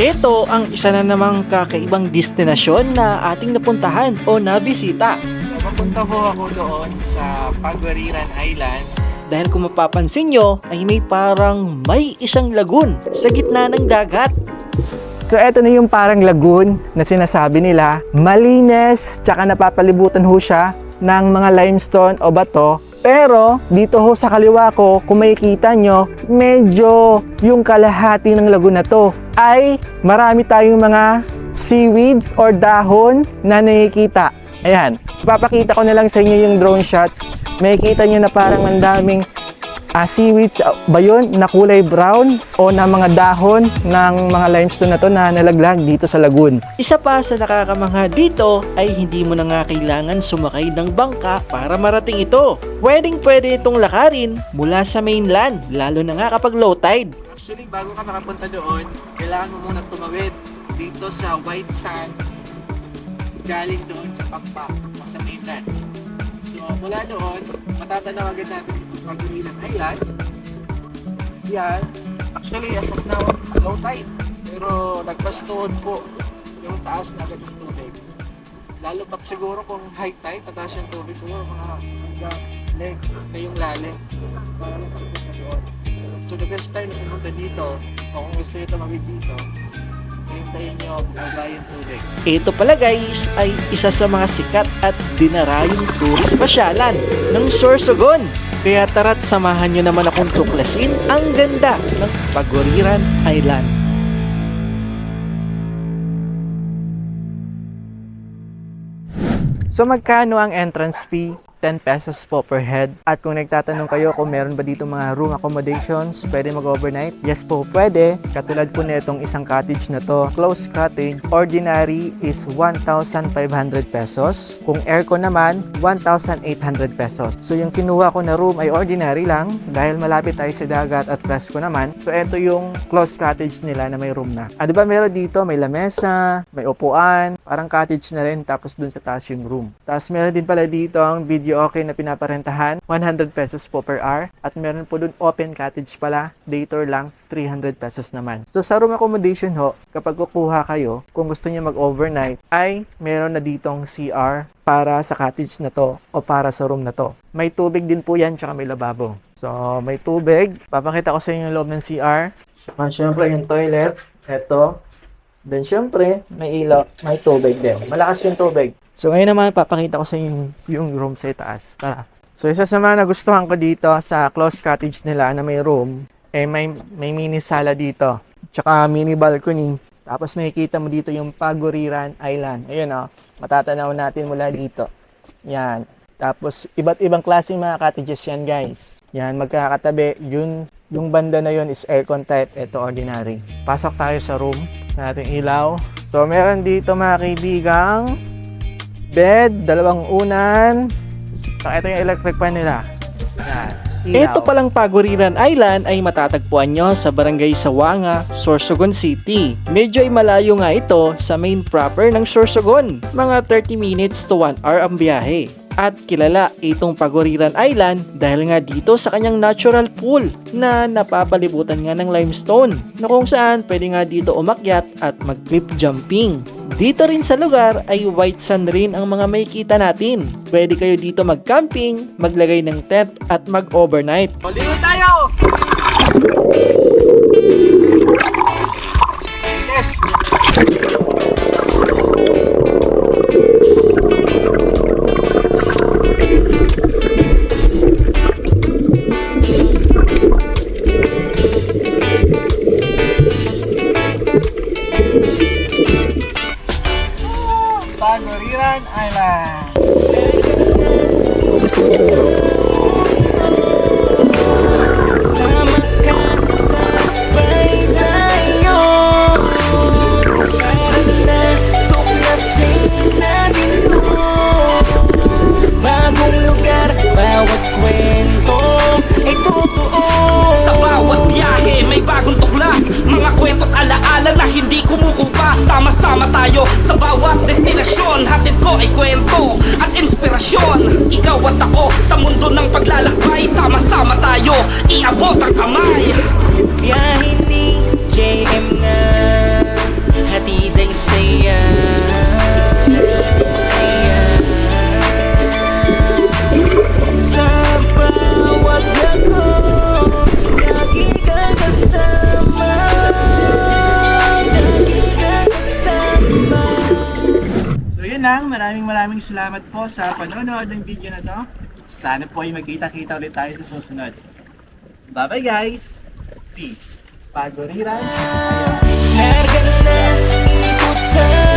Ito ang isa na namang kakaibang destinasyon na ating napuntahan o nabisita. Papunta po ako doon sa Paguariran Island. Dahil kung mapapansin nyo, ay may parang may isang lagoon sa gitna ng dagat. So eto na yung parang lagoon na sinasabi nila. Malinis, tsaka napapalibutan ho siya ng mga limestone o bato. Pero dito ho sa kaliwa ko, kung makikita nyo, medyo yung kalahati ng lagoon na to ay marami tayong mga seaweeds or dahon na nakikita. Ayan, papakita ko na lang sa inyo yung drone shots. Makikita nyo na parang ang daming ah, seaweeds ah, ba yun na kulay brown o na mga dahon ng mga limestone na to na nalaglag dito sa lagoon. Isa pa sa nakakamangha dito ay hindi mo na nga kailangan sumakay ng bangka para marating ito. Pwedeng pwede itong lakarin mula sa mainland, lalo na nga kapag low tide. Actually, bago ka makapunta doon, kailangan mo muna tumawid dito sa white sand galing doon sa Pakpak o sa mainland. So, mula doon, matatanaw agad natin itong Pagililan Island. Yan. Actually, as of now, low tide. Pero nagpastuhod po yung taas na agad ng tubig. Lalo pag siguro kung high tide, tataas yung tubig, siguro mga hanggang leg na yung lalim. Para lang pagpunta doon. So the best time na pumunta dito, o kung gusto nyo tumawid dito, hintayin nyo bumaba yung tubig. Ito pala guys ay isa sa mga sikat at dinarayong tourist pasyalan ng Sorsogon. Kaya tara't samahan nyo naman akong tuklasin ang ganda ng Paguriran Island. So magkano ang entrance fee? 10 pesos po per head. At kung nagtatanong kayo kung meron ba dito mga room accommodations, pwede mag-overnight? Yes po, pwede. Katulad po nitong isang cottage na to. Closed cottage, ordinary is 1,500 pesos. Kung aircon naman, 1,800 pesos. So yung kinuha ko na room ay ordinary lang dahil malapit tayo sa dagat at presko naman. So ito yung closed cottage nila na may room na. Ah, di ba meron dito, may lamesa, may upuan, parang cottage na rin tapos dun sa taas yung room. Tapos meron din pala dito ang video okay na pinaparentahan, 100 pesos po per hour. At meron po dun open cottage pala, day tour lang, 300 pesos naman. So sa room accommodation ho, kapag kukuha kayo, kung gusto niyo mag-overnight, ay meron na ditong CR para sa cottage na to o para sa room na to. May tubig din po yan, tsaka may lababo. So may tubig, papakita ko sa inyo yung loob ng CR. Ah, syempre yung toilet, eto, Then syempre, may ilaw, may tubig din. Malakas yung tubig. So ngayon naman, papakita ko sa inyo yung, room sa itaas. Tara. So isa sa mga nagustuhan ko dito sa closed cottage nila na may room, eh may, may mini sala dito. Tsaka mini balcony. Tapos makikita mo dito yung Paguriran Island. Ayun o, matatanaw natin mula dito. Yan. Tapos iba't ibang klaseng mga cottages yan guys. Yan, magkakatabi. Yun, yung banda na yun is aircon type. Ito ordinary. Pasok tayo sa room sa ating ilaw. So meron dito mga kaibigang bed, dalawang unan. Saka ito yung electric fan nila. Yan. Ito palang Paguriran Island ay matatagpuan nyo sa Barangay Sawanga, Sorsogon City. Medyo ay malayo nga ito sa main proper ng Sorsogon. Mga 30 minutes to 1 hour ang biyahe. At kilala itong Paguriran Island dahil nga dito sa kanyang natural pool na napapalibutan nga ng limestone na kung saan pwede nga dito umakyat at mag cliff jumping. Dito rin sa lugar ay white sand rin ang mga makikita natin. Pwede kayo dito mag-camping, maglagay ng tent at mag-overnight. Baliw tayo! 太爱了 tayo ni JM na Hatid ay saya Sa bawat ako Lagi ka kasama Lagi ka kasama So yun maraming maraming salamat po sa panonood ng video na to. Sana po ay magkita-kita ulit tayo sa susunod. Bye-bye guys! Peace! Paguriran! Larga na ikot sa